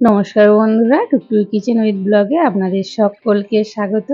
নমস্কার বন্ধুরা, টুকটুকি kitchen with ব্লগে আপনাদের সকলকে স্বাগত।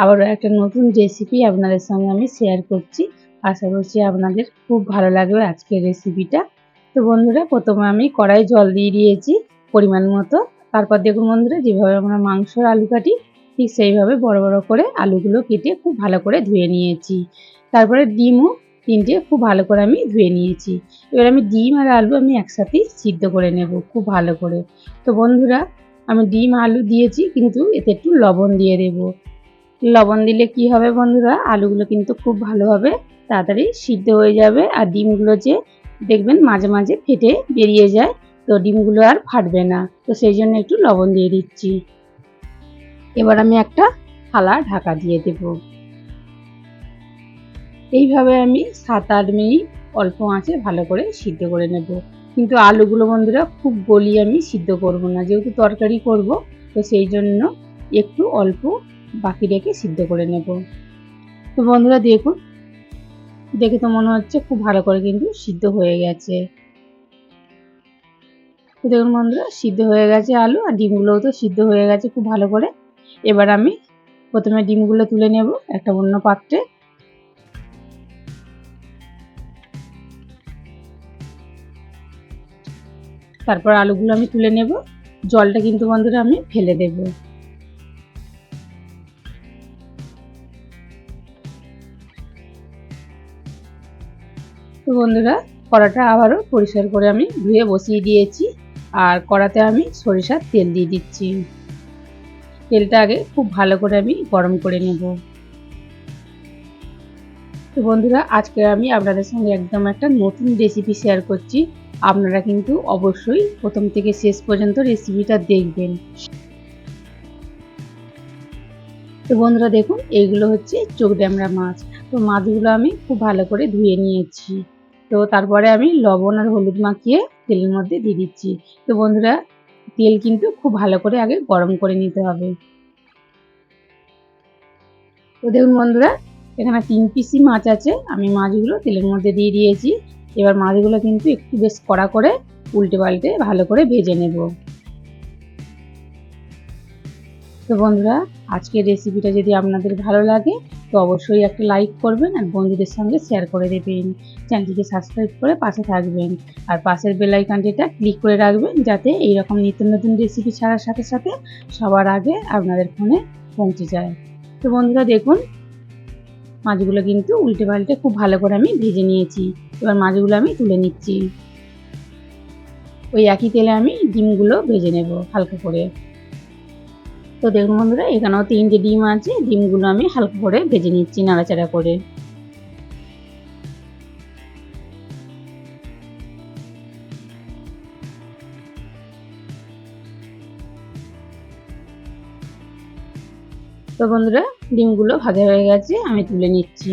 আবারও একটা নতুন রেসিপি আপনাদের সঙ্গে আমি শেয়ার করছি। আশা করছি আপনাদের খুব ভালো লাগবে আজকের রেসিপিটা তো বন্ধুরা, প্রথমে আমি কড়াই জল দিয়ে দিয়েছি পরিমাণ মতো। তারপর দেখুন বন্ধুরা, যেভাবে আমরা মাংসর আলু কাটি, ঠিক সেইভাবে বড় বড় করে আলুগুলো কেটে খুব ভালো করে ধুয়ে নিয়েছি। তারপরে ডিমও তিনটে খুব ভালো করে আমি ধুয়ে নিয়েছি। এবার আমি ডিম আর আলু আমি একসাথেই সিদ্ধ করে নেব খুব ভালো করে। তো বন্ধুরা, আমি ডিম, আলু দিয়েছি, কিন্তু এতে একটু লবণ দিয়ে দেব। লবণ দিলে কি হবে বন্ধুরা, আলুগুলো কিন্তু খুব ভালোভাবে তাড়াতাড়ি সিদ্ধ হয়ে যাবে আর ডিমগুলো যে দেখবেন মাঝে মাঝে ফেটে বেরিয়ে যায়, তো ডিমগুলো আর ফাটবে না। তো সেই জন্য একটু লবণ দিয়ে দিচ্ছি। এবার আমি একটা থালা ঢাকা দিয়ে দেব। এইভাবে আমি সাত আট মিনিট অল্প আঁচে ভালো করে সিদ্ধ করে নেব। কিন্তু আলুগুলো বন্ধুরা খুব গলি আমি সিদ্ধ করব না, যেহেতু তরকারি করব, তো সেই জন্য একটু অল্প বাকি রেখে সিদ্ধ করে নেব। তো বন্ধুরা দেখুন, দেখে তো মনে হচ্ছে খুব ভালো করে কিন্তু সিদ্ধ হয়ে গেছে। দেখুন বন্ধুরা, সিদ্ধ হয়ে গেছে আলু আর ডিমগুলোও তো সিদ্ধ হয়ে গেছে খুব ভালো করে। এবার আমি প্রথমে ডিমগুলো তুলে নেব একটা অন্য পাত্রে। তারপর আলুগুলো আমি তুলে নেব। জলটা কিন্তু বন্ধুরা আমি ফেলে দেব। তো বন্ধুরা, কড়াটা আবারও পরিষ্কার করে আমি ধুয়ে বসিয়ে দিয়েছি। আর কড়াতে আমি সরিষার তেল দিয়ে দিচ্ছি। তেলটা আগে খুব ভালো করে আমি গরম করে নেব। তো বন্ধুরা, আজকে আমি আপনাদের সঙ্গে একদম একটা নতুন রেসিপি শেয়ার করছি। আপনারা কিন্তু অবশ্যই প্রথম থেকে শেষ পর্যন্ত রেসিপিটা দেখবেন। তো বন্ধুরা দেখুন এইগুলো হচ্ছে চোখ ড্যামরা মাছ। তো মাছগুলো আমি খুব ভালো করে ধুয়ে নিয়েছি। তো তারপরে আমি লবণ আর হলুদ মাখিয়ে তেলের মধ্যে দিয়ে দিচ্ছি। তো বন্ধুরা, তেল কিন্তু খুব ভালো করে আগে গরম করে নিতে হবে। তো দেখুন বন্ধুরা, এখানে তিন পিসি মাছ আছে। আমি মাছগুলো তেলের মধ্যে দিয়ে দিয়েছি। এবার মাছগুলো কিন্তু একটু বেশ কড়া করে উল্টে পাল্টে ভালো করে ভেজে নেব। তো বন্ধুরা, আজকের রেসিপিটা যদি আপনাদের ভালো লাগে, তো অবশ্যই একটা লাইক করবেন আর বন্ধুদের সঙ্গে শেয়ার করে দেবেন। চ্যানেলটিকে সাবস্ক্রাইব করে পাশে থাকবেন। আর পাশের বেলাইকানটিটা ক্লিক করে রাখবেন যাতে এইরকম নিত্য নতুন রেসিপি ছাড়ার সাথে সাথে সবার আগে আপনাদের ফোনে পৌঁছে যায়। তো বন্ধুরা, দেখুন, মাছগুলো কিন্তু উল্টে পাল্টে খুব ভালো করে আমি ভেজে নিয়েছি। এবার মাছগুলো আমি তুলে নিচ্ছি। ওই একই তেলে আমি ডিমগুলো ভেজে নেব হালকা করে। তো দেখুন বন্ধুরা, এখানেও তিনটে ডিম আছে, ডিমগুলো আমি হালকা করে ভেজে নিচ্ছি নাড়াচাড়া করে। তো বন্ধুরা, ডিমগুলো ভাজা হয়ে গেছে, আমি তুলে নিচ্ছি।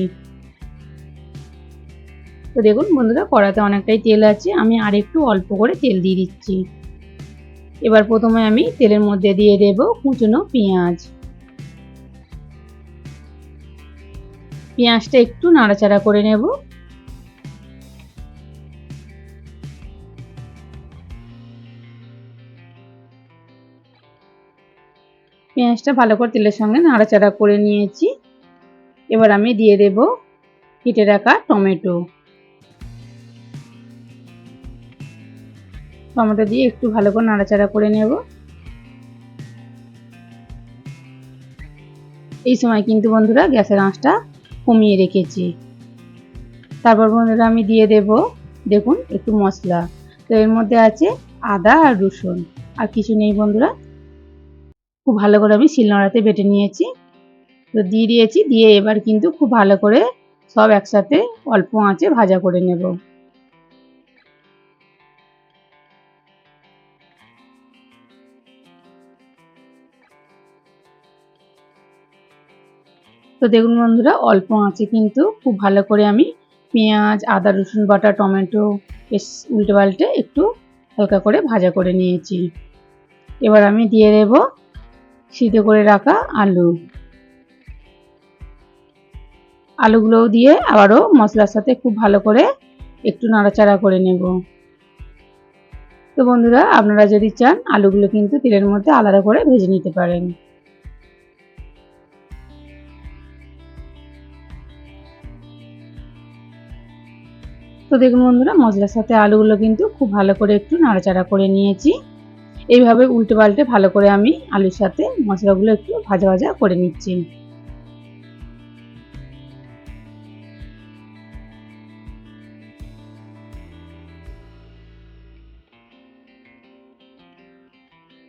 তো দেখুন বন্ধুরা, কড়াতে অনেকটাই তেল আছে। আমি আর একটু অল্প করে তেল দিয়ে দিচ্ছি। এবার প্রথমে আমি তেলের মধ্যে দিয়ে দেব কুচনো পেঁয়াজ। পেঁয়াজটা একটু নাড়াচাড়া করে নেব। পেঁয়াজটা ভালো করে তেলের সঙ্গে নাড়াচাড়া করে নিয়েছি। এবার আমি দিয়ে দেব কেটে রাখা টমেটো। টমেটো দিয়ে একটু ভালো করে নাড়াচাড়া করে নেব। এই সময় কিন্তু বন্ধুরা গ্যাসের আঁচটা কমিয়ে রেখেছি। তারপর বন্ধুরা আমি দিয়ে দেব, দেখুন একটু মশলা। তো এর মধ্যে আছে আদা আর রসুন। আর কিছু নেই বন্ধুরা। খুব ভালো করে আমি শিলনোড়াতে বেটে নিয়েছি। তো দিয়ে দিয়েছি, দিয়ে এবার কিন্তু খুব ভালো করে সব একসাথে অল্প আঁচে ভাজা করে নেব। তো দেখুন বন্ধুরা, অল্প আঁচে কিন্তু খুব ভালো করে আমি পেঁয়াজ, আদা, রসুন বাটা, টমেটো, বেশ উল্টে পাল্টে একটু হালকা করে ভাজা করে নিয়েছি। এবার আমি দিয়ে দেব সিদ্ধ করে রাখা আলু। আলুগুলোও দিয়ে আবারও মশলার সাথে খুব ভালো করে একটু নাড়াচাড়া করে নেব। তো বন্ধুরা, আপনারা যদি চান, আলুগুলো কিন্তু তেলের মধ্যে আলাদা করে ভেজে নিতে পারেন। তো দেখুন বন্ধুরা মশলার সাথে আলুগুলো কিন্তু খুব ভালো করে একটু নাড়াচাড়া করে নিয়েছি। এইভাবে উল্টে পাল্টে ভালো করে আমি আলুর সাথে মশলাগুলো একটু ভাজা ভাজা করে নিচ্ছি।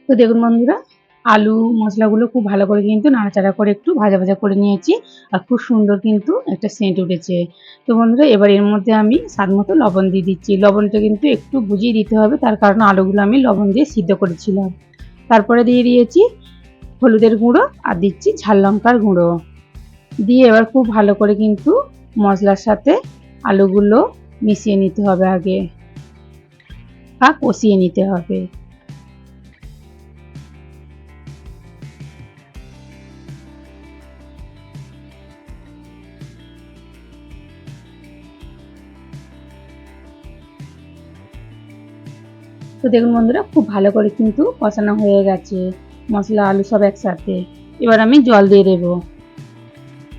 তো দেখুন বন্ধুরা আলু, মশলাগুলো খুব ভালো করে কিন্তু নাড়াচাড়া করে একটু ভাজা ভাজা করে নিয়েছি আর খুব সুন্দর কিন্তু একটা সেন্ট উঠেছে। তো বন্ধুরা, এবার এর মধ্যে আমি স্বাদ মতো লবণ দিয়ে দিচ্ছি। লবণটা কিন্তু একটু বুঝিয়ে দিতে হবে, তার কারণ আলুগুলো আমি লবণ দিয়ে সিদ্ধ করেছিলাম। তারপরে দিয়ে দিয়েছি হলুদের গুঁড়ো আর দিচ্ছি ঝাল লঙ্কার গুঁড়ো। দিয়ে এবার খুব ভালো করে কিন্তু মশলার সাথে আলুগুলো মিশিয়ে নিতে হবে আগে, বা কষিয়ে নিতে হবে। তো দেখুন বন্ধুরা, খুব ভালো করে কিন্তু কষানো হয়ে গেছে। মশলা, আলু সব একসাথে। এবার আমি জল দিয়ে দেব।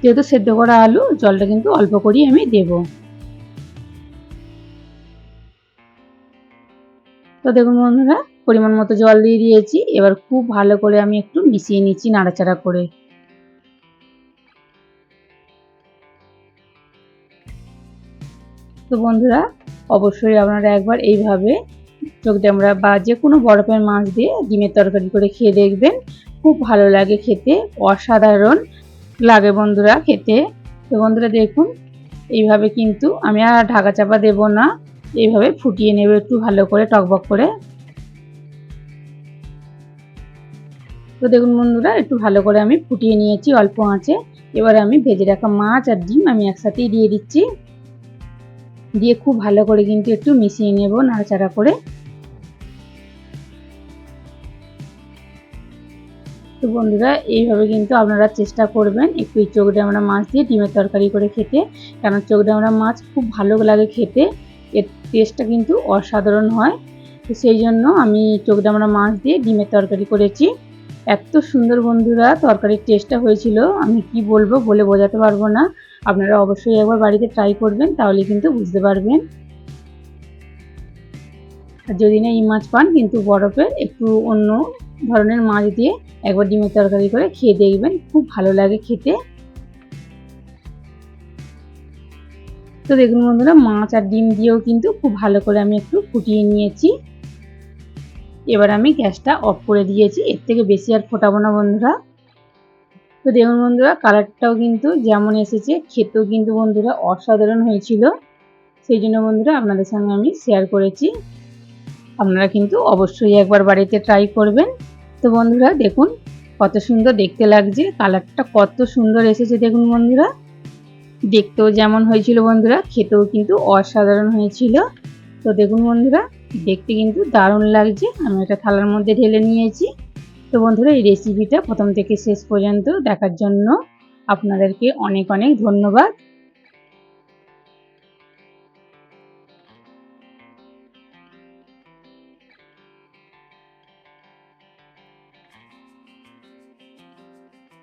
যেহেতু সেদ্ধ করা আলু, জলটা কিন্তু অল্প করেই আমি দেব। তো দেখুন বন্ধুরা, পরিমাণ মতো জল দিয়ে দিয়েছি। এবার খুব ভালো করে আমি একটু মিশিয়ে নিচ্ছি নাড়াচাড়া করে। তো বন্ধুরা, অবশ্যই আপনারা একবার এইভাবে চোখ ডেমরা বা যে কোনো বরফের মাছ দিয়ে ডিমের তরকারি করে খেয়ে দেখবেন। খুব ভালো লাগে খেতে, অসাধারণ লাগে বন্ধুরা খেতে। তো বন্ধুরা দেখুন, এইভাবে কিন্তু আমি আর ঢাকা চাপা দেব না। এইভাবে ফুটিয়ে নেব একটু ভালো করে, টকবক করে। তো দেখুন বন্ধুরা, একটু ভালো করে আমি ফুটিয়ে নিয়েছি অল্প আঁচে। এবারে আমি ভেজে রাখা মাছ আর ডিম আমি একসাথেই দিয়ে দিচ্ছি। দিয়ে খুব ভালো করে কিন্তু একটু মিশিয়ে নেব নাড়াচাড়া করে। তো বন্ধুরা, এইভাবে কিন্তু আপনারা চেষ্টা করবেন একটু চোখ ডামড়া মাছ দিয়ে ডিমের তরকারি করে খেতে। কারণ চোখ ডামড়া মাছ খুব ভালো লাগে খেতে। এর টেস্টটা কিন্তু অসাধারণ হয়। তো সেই জন্য আমি চোখ ডামড়া মাছ দিয়ে ডিমের তরকারি করেছি। এত সুন্দর বন্ধুরা, তরকারির টেস্টটা হয়েছিল। আমি কি বলব বলে বোঝাতে পারব না। আপনারা অবশ্যই একবার বাড়িতে ট্রাই করবেন, তাহলে কিন্তু বুঝতে পারবেন। আর যদি না এই মাছ পান, কিন্তু বরফের একটু অন্য ধরনের মাছ দিয়ে একবার ডিমের তরকারি করে খেয়ে দেখবেন, খুব ভালো লাগে খেতে। তো দেখুন বন্ধুরা, মাছ আর ডিম দিয়েও কিন্তু খুব ভালো করে আমি একটু ফুটিয়ে নিয়েছি। এবার আমি গ্যাসটা অফ করে দিয়েছি, এর থেকে বেশি আর ফোটাবো না বন্ধুরা। তো দেখুন বন্ধুরা, কালারটাও কিন্তু যেমন এসেছে, খেতেও কিন্তু বন্ধুরা অসাধারণ হয়েছিল। সেই জন্য বন্ধুরা আপনাদের সঙ্গে আমি শেয়ার করেছি। আপনারা কিন্তু অবশ্যই একবার বাড়িতে ট্রাই করবেন। তো বন্ধুরা, দেখুন কত সুন্দর দেখতে লাগছে, কালারটা কত সুন্দর এসেছে দেখুন বন্ধুরা। দেখতেও যেমন হয়েছিল বন্ধুরা, খেতেও কিন্তু অসাধারণ হয়েছিল। তো দেখুন বন্ধুরা, দেখতে কিন্তু দারুণ লাগছে। আমি এটা থালার মধ্যে ঢেলে নিয়েছি। তো বন্ধুরা, এই রেসিপিটা প্রথম থেকে শেষ পর্যন্ত দেখার জন্য আপনাদেরকে অনেক অনেক ধন্যবাদ।